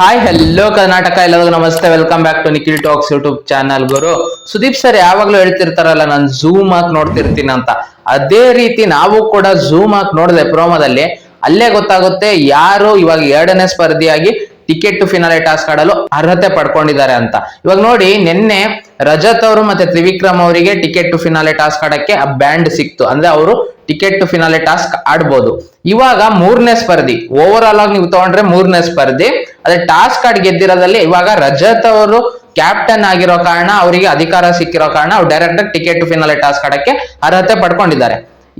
Hi hello Karnataka ಎಲ್ಲರಿಗೂ ನಮಸ್ತೆ. Welcome back to Nikhil talks YouTube channel Guru. Sudeep sir ಯಾವಾಗ್ಲೂ ಹೇಳ್ತಿರ್ತಾರಲ್ಲ, ನಾನು ಝೂಮ್ ಹಾಕಿ ನೋಡ್ತಿರ್ತೀನಿ ಅಂತ. ಅದೇ ರೀತಿ ನಾವು ಕೂಡ ಝೂಮ್ ಹಾಕಿ ನೋಡಿದೆ ಪ್ರೋಮೋದಲ್ಲಿ ಅಲ್ಲೇ ಗೊತ್ತಾಗುತ್ತೆ ಯಾರು ಇವಾಗ ಎರಡನೇ ಸ್ಪರ್ಧಿಯಾಗಿ ಟಿಕೆಟ್ ಟು ಫಿನಾಲೆ ಟಾಸ್ಕ್ ಆಡಲು ಅರ್ಹತೆ ಪಡ್ಕೊಂಡಿದ್ದಾರೆ ಅಂತ. ಇವಾಗ ನೋಡಿ, ನಿನ್ನೆ ರಜತ್ ಅವರು ಮತ್ತೆ ತ್ರಿವಿಕ್ರಮ್ ಅವರಿಗೆ ಟಿಕೆಟ್ ಟು ಫಿನಾಲೆ ಟಾಸ್ಕ್ ಆಡಕ್ಕೆ ಆ ಬ್ಯಾಂಡ್ ಸಿಕ್ತು. ಅಂದ್ರೆ ಅವರು ಟಿಕೆಟ್ ಟು ಫಿನಾಲೆ ಟಾಸ್ಕ್ ಆಡ್ಬೋದು. ಇವಾಗ ಮೂರನೇ ಸ್ಪರ್ಧಿ. ಓವರ್ ಆಲ್ ಆಗಿ ನೀವು ತಗೊಂಡ್ರೆ ಮೂರನೇ ಸ್ಪರ್ಧಿ. ಅದೇ ಟಾಸ್ ಕಾರ್ಡ್ ಗೆದ್ದಿರೋದಲ್ಲಿ ಇವಾಗ ರಜತ್ ಅವರು ಕ್ಯಾಪ್ಟನ್ ಆಗಿರೋ ಕಾರಣ ಅವರಿಗೆ ಅಧಿಕಾರ ಸಿಕ್ಕಿರೋ ಕಾರಣ ಅವ್ರು ಡೈರೆಕ್ಟ್ ಆಗಿ ಟಿಕೆಟ್ ಫಿನಾಲೆ ಟಾಸ್ ಆಡಕ್ಕೆ ಅರ್ಹತೆ ಪಡ್ಕೊಂಡಿದ್ದಾರೆ.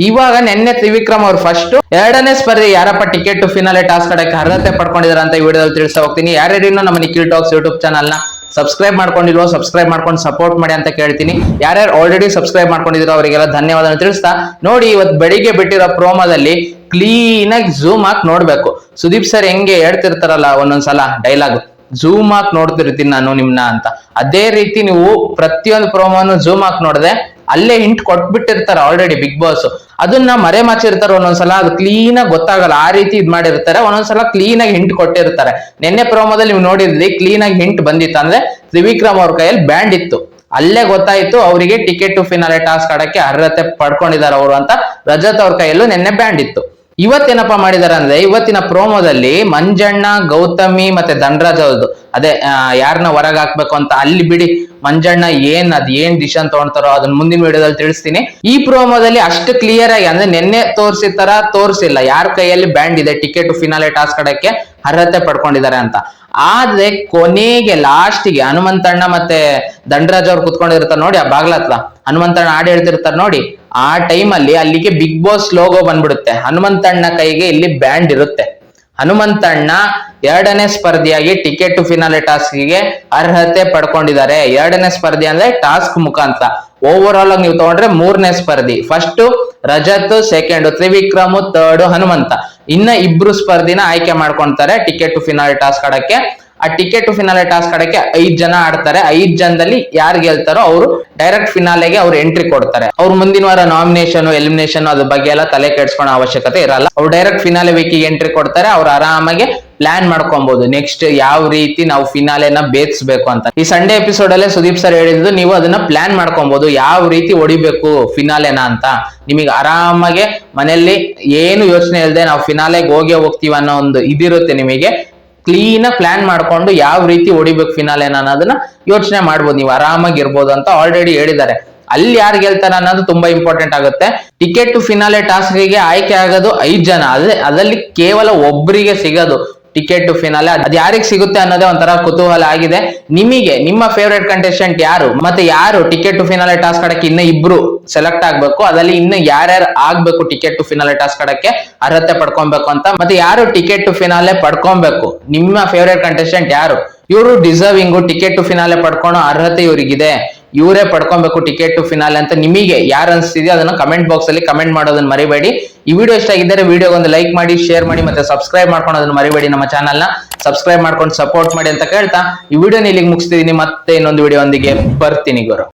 ಇವಾಗ ನಿನ್ನೆ ತ್ರಿವಿಕ್ರಮ್ ಅವ್ರು ಫಸ್ಟ್ ಎರಡನೇ ಸ್ಪರ್ಧೆ ಯಾರಪ್ಪ ಟಿಕೆಟ್ ಟು ಫಿನಾಲೆ ಟಾಸ್ಕ್ ಆಡಕ್ಕೆ ಅರ್ಹತೆ ಪಡ್ಕೊಂಡಿದ್ದಾರೆ ಅಂತ ಈ ವಿಡಿಯೋದಲ್ಲಿ ತಿಳಿಸ್ತಾ ಹೋಗ್ತೀನಿ. ಯಾರ್ಯಾರಿನ್ನೂ ನಮ್ಮ ನಿಖಿಲ್ ಟಾಕ್ಸ್ ಯೂಟ್ಯೂಬ್ ಚಾನಲ್ನ ಸಬ್ಸ್ಕ್ರೈಬ್ ಮಾಡ್ಕೊಂಡಿಲ್ವೋ ಸಬ್ಸ್ಕ್ರೈಬ್ ಮಾಡ್ಕೊಂಡು ಸಪೋರ್ಟ್ ಮಾಡಿ ಅಂತ ಕೇಳ್ತೀನಿ. ಯಾರ್ಯಾರು ಆಲ್ರೆಡಿ ಸಬ್ಸ್ಕ್ರೈಬ್ ಮಾಡ್ಕೊಂಡಿದ್ರು ಅವರಿಗೆಲ್ಲ ಧನ್ಯವಾದ ತಿಳಿಸ್ತಾ, ನೋಡಿ ಇವತ್ತು ಬೆಳಿಗ್ಗೆ ಬಿಟ್ಟಿರೋ ಪ್ರೋಮೋದಲ್ಲಿ ಕ್ಲೀನ್ ಆಗಿ ಝೂಮ್ ಹಾಕಿ ನೋಡ್ಬೇಕು. ಸುದೀಪ್ ಸರ್ ಹೆಂಗೆ ಹೇಳ್ತಿರ್ತಾರಲ್ಲ ಒಂದೊಂದ್ಸಲ ಡೈಲಾಗ್ ಝೂಮ್ ಹಾಕಿ ನೋಡ್ತಿರ್ತೀನಿ ನಾನು ನಿಮ್ನ ಅಂತ. ಅದೇ ರೀತಿ ನೀವು ಪ್ರತಿಯೊಂದು ಪ್ರೋಮೋನು ಝೂಮ್ ಹಾಕಿ ನೋಡಿದೆ ಅಲ್ಲೇ ಹಿಂಟ್ ಕೊಟ್ಬಿಟ್ಟಿರ್ತಾರೆ ಆಲ್ರೆಡಿ ಬಿಗ್ ಬಾಸ್ ಅದನ್ನ ಮರೆ ಮಾಚಿರ್ತಾರೆ ಒಂದೊಂದ್ಸಲ, ಅದು ಕ್ಲೀನ್ ಆಗಿ ಗೊತ್ತಾಗಲ್ಲ. ಆ ರೀತಿ ಇದ್ ಮಾಡಿರ್ತಾರೆ. ಒಂದೊಂದ್ಸಲ ಕ್ಲೀನ್ ಆಗಿ ಹಿಂಟ್ ಕೊಟ್ಟಿರ್ತಾರೆ. ನಿನ್ನೆ ಪ್ರೋಮೋದಲ್ಲಿ ನೀವು ನೋಡಿದ್ರಿ ಕ್ಲೀನ್ ಆಗಿ ಹಿಂಟ್ ಬಂದಿತ್ತು. ಅಂದ್ರೆ ತ್ರಿವಿಕ್ರಮ್ ಅವ್ರ ಕೈಯಲ್ಲಿ ಬ್ಯಾಂಡ್ ಇತ್ತು. ಅಲ್ಲೇ ಗೊತ್ತಾಯ್ತು, ಅವರಿಗೆ ಟಿಕೆಟ್ ಟು ಫಿನಾಲೆ ಟಾಸ್ಕ್ ಆಡಕ್ಕೆ ಅರ್ಹತೆ ಪಡ್ಕೊಂಡಿದ್ದಾರೆ ಅವರು ಅಂತ ರಜತ್ ಅವ್ರ ಕೈಯಲ್ಲೂ ನಿನ್ನೆ ಬ್ಯಾಂಡ್ ಇತ್ತು. ಇವತ್ತೇನಪ್ಪ ಮಾಡಿದಾರೆ ಅಂದ್ರೆ, ಇವತ್ತಿನ ಪ್ರೋಮೋದಲ್ಲಿ ಮಂಜಣ್ಣ, ಗೌತಮಿ ಮತ್ತೆ ಧನರಾಜ್ ಅವ್ರದ್ದು. ಅದೇ ಯಾರನ್ನ ಹೊರಗ್ ಹಾಕ್ಬೇಕು ಅಂತ ಅಲ್ಲಿ ಬಿಡಿ ಮಂಜಣ್ಣ ಏನ್ ಅದ್ ಏನ್ ಡಿಸಿಷನ್ ತಗೊಂತಾರೋ ಅದನ್ನ ಮುಂದಿನ ವಿಡಿಯೋದಲ್ಲಿ ತಿಳಿಸ್ತೀನಿ. ಈ ಪ್ರೋಮೋದಲ್ಲಿ ಅಷ್ಟು ಕ್ಲಿಯರ್ ಆಗಿ ಅಂದ್ರೆ ನಿನ್ನೆ ತೋರಿಸಿದ ತರ ತೋರಿಸಿಲ್ಲ. ಯಾರ ಕೈಯಲ್ಲಿ ಬ್ಯಾಂಡ್ ಇದೆ ಟಿಕೆಟ್ ಫಿನಾಲೆ ಟಾಸ್ ಕಡಕ್ಕೆ ಅರ್ಹತೆ ಪಡ್ಕೊಂಡಿದ್ದಾರೆ ಅಂತ. ಆದ್ರೆ ಕೊನೆಗೆ ಲಾಸ್ಟಿಗೆ ಹನುಮಂತಣ್ಣ ಮತ್ತೆ ದಂಡರಾಜ್ ಅವ್ರು ಕುತ್ಕೊಂಡಿರ್ತಾರೆ ನೋಡಿ, ಆ ಬಾಗ್ಲತ್ಲ ಹನುಮಂತಣ್ಣ ಹಾಡು ಹೇಳ್ತಿರ್ತಾರೆ ನೋಡಿ. ಆ ಟೈಮಲ್ಲಿ ಅಲ್ಲಿಗೆ ಬಿಗ್ ಬಾಸ್ ಲೋಗೋ ಬಂದ್ಬಿಡುತ್ತೆ. ಹನುಮಂತಣ್ಣ ಕೈಗೆ ಇಲ್ಲಿ ಬ್ಯಾಂಡ್ ಇರುತ್ತೆ. ಹನುಮಂತಣ್ಣ ಎರಡನೇ ಸ್ಪರ್ಧಿಯಾಗಿ ಟಿಕೆಟ್ ಟು ಫಿನಾಲೆ ಟಾಸ್ಕ್ಗೆ ಅರ್ಹತೆ ಪಡ್ಕೊಂಡಿದ್ದಾರೆ. ಎರಡನೇ ಸ್ಪರ್ಧಿ ಅಂದ್ರೆ ಟಾಸ್ಕ್ ಮುಖಾಂತರ. ಓವರ್ ಆಲ್ ಆಗಿ ನೀವು ತಗೊಂಡ್ರೆ ಮೂರನೇ ಸ್ಪರ್ಧಿ. First Rajat second Trivikram third Hanumantha. ಇನ್ನ ಇಬ್ರು ಸ್ಪರ್ಧಿನ ಆಯ್ಕೆ ಮಾಡ್ಕೊಂತಾರೆ ಟಿಕೆಟ್ ಟು ಫಿನಾಲೆ ಟಾಸ್ಕ್ ಆಡಕ್ಕೆ. ಆ ಟಿಕೆಟ್ ಟು ಫಿನಾಲೆ ಟಾಸ್ಕ್ ಆಡಕ್ಕೆ ಐದ್ ಜನ ಆಡ್ತಾರೆ. ಐದ್ ಜನದಲ್ಲಿ ಯಾರು ಗೆಲ್ತಾರೋ ಅವರು ಡೈರೆಕ್ಟ್ ಫಿನಾಲೆಗೆ ಅವ್ರು ಎಂಟ್ರಿ ಕೊಡ್ತಾರೆ. ಅವ್ರು ಮುಂದಿನ ವಾರ ನಾಮಿನೇಷನ್ ಎಲಿಮಿನೇಷನ್ ಅದ್ರ ಬಗ್ಗೆ ಎಲ್ಲ ತಲೆ ಕೆಡ್ಸ್ಕೊಳೋ ಅವಶ್ಯಕತೆ ಇರಲ್ಲ. ಅವ್ರು ಡೈರೆಕ್ಟ್ ಫಿನಾಲೆ ವೀಕಿಗೆ ಎಂಟ್ರಿ ಕೊಡ್ತಾರೆ. ಅವ್ರು ಆರಾಮಾಗಿ ಪ್ಲಾನ್ ಮಾಡ್ಕೊಬಹುದು ನೆಕ್ಸ್ಟ್ ಯಾವ ರೀತಿ ನಾವು ಫಿನಾಲೆನ ಬೇಯಿಸ್ಬೇಕು ಅಂತ. ಈ ಸಂಡೇ ಎಪಿಸೋಡ್ ಅಲ್ಲೇ ಸುದೀಪ್ ಸರ್ ಹೇಳಿದ್ದು, ನೀವು ಅದನ್ನ ಪ್ಲಾನ್ ಮಾಡ್ಕೊಬಹುದು ಯಾವ ರೀತಿ ಹೊಡಿಬೇಕು ಫಿನಾಲೆನ ಅಂತ. ನಿಮಗೆ ಆರಾಮಾಗೆ ಮನೆಯಲ್ಲಿ ಏನು ಯೋಚನೆ ಇಲ್ಲದೆ ನಾವು ಫಿನಾಲೆಗೆ ಹೋಗೇ ಹೋಗ್ತೀವಿ ಅನ್ನೋ ಒಂದು ಇದಿರುತ್ತೆ ನಿಮಗೆ. ಕ್ಲೀನ್ ಪ್ಲಾನ್ ಮಾಡ್ಕೊಂಡು ಯಾವ ರೀತಿ ಹೊಡಿಬೇಕು ಫಿನಾಲೆನ ಅನ್ನೋದನ್ನ ಯೋಚನೆ ಮಾಡ್ಬೋದು. ನೀವು ಆರಾಮಾಗಿ ಇರ್ಬೋದು ಅಂತ ಆಲ್ರೆಡಿ ಹೇಳಿದ್ದಾರೆ. ಅಲ್ಲಿ ಯಾರು ಗೆಲ್ತಾರೆ ಅನ್ನೋದು ತುಂಬಾ ಇಂಪಾರ್ಟೆಂಟ್ ಆಗುತ್ತೆ. ಟಿಕೆಟ್ ಟು ಫಿನಾಲೆ ಟಾಸ್ಕ್ಗೆ ಆಯ್ಕೆ ಆಗೋದು ಐದ್ ಜನ. ಅದೇ ಅದರಲ್ಲಿ ಕೇವಲ ಒಬ್ಬರಿಗೆ ಸಿಗೋದು. Ticket to finale. ಅದು ಯಾರಿಗೆ ಸಿಗುತ್ತೆ ಅನ್ನೋದೇ ಒಂಥರ ಕುತೂಹಲ ಆಗಿದೆ. ನಿಮಗೆ, ನಿಮ್ಮ ಫೇವ್ರೆಟ್ ಕಂಟೆಸ್ಟೆಂಟ್ ಯಾರು? ಮತ್ತೆ ಯಾರು ಟಿಕೆಟ್ ಟು ಫಿನಾಲೆ ಆಡಕ್ಕೆ ಇನ್ನ ಇಬ್ರು ಸೆಲೆಕ್ಟ್ ಆಗ್ಬೇಕು? ಅದರಲ್ಲಿ ಇನ್ನು ಯಾರ್ಯಾರು ಆಗ್ಬೇಕು ಟಿಕೆಟ್ ಟು ಫಿನಾಲೆ ಆಡಕ್ಕೆ? ಅರ್ಹತೆ ಪಡ್ಕೊಬೇಕು ಅಂತ. ಮತ್ತೆ ಯಾರು ಟಿಕೆಟ್ ಟು ಫಿನಾಲೆ ಪಡ್ಕೊಬೇಕು? ನಿಮ್ಮ ಫೇವ್ರೆಟ್ ಕಂಟೆಸ್ಟೆಂಟ್ ಯಾರು? ಇವರು ಡಿಸರ್ವಿಂಗು ಟಿಕೆಟ್ ಟು ಫಿನಾಲೆ ಪಡ್ಕೊಳೋ ಅರ್ಹತೆ ಇವ್ರಿಗಿದೆ. ಇವರೇ ಪಡ್ಕೊಬೇಕು ಟಿಕೆಟ್ ಟು ಫಿನಾಲೆ ಅಂತ ನಿಮಗೆ ಯಾರು ಅನಿಸ್ತಿದೆಯೋ ಅದನ್ನ ಕಮೆಂಟ್ ಬಾಕ್ಸ್ ಅಲ್ಲಿ ಕಮೆಂಟ್ ಮಾಡೋದನ್ನ ಮರಿಬೇಡಿ. ಈ ವಿಡಿಯೋ ಇಷ್ಟ ಆಗಿದ್ದರೆ ವಿಡಿಯೋ ಒಂದು ಲೈಕ್ ಮಾಡಿ ಶೇರ್ ಮಾಡಿ ಮತ್ತೆ ಸಬ್ಸ್ಕ್ರೈಬ್ ಮಾಡ್ಕೊಳೋದನ್ನ ಮರಿಬೇಡಿ ನಮ್ಮ ಚಾನಲ್ನ. ಸಬ್ಸ್ಕ್ರೈಬ್ ಮಾಡ್ಕೊಂಡು ಸಪೋರ್ಟ್ ಮಾಡಿ ಅಂತ ಕೇಳ್ತಾ, ಈ ವಿಡಿಯೋನ ಇಲ್ಲಿಗೆ ಮುಗಿಸ್ತಿದ್ದೀನಿ ಮತ್ತೆ ಇನ್ನೊಂದು ವಿಡಿಯೋ ಒಂದಿಗೆ ಬರ್ತೀನಿ ಗುರು.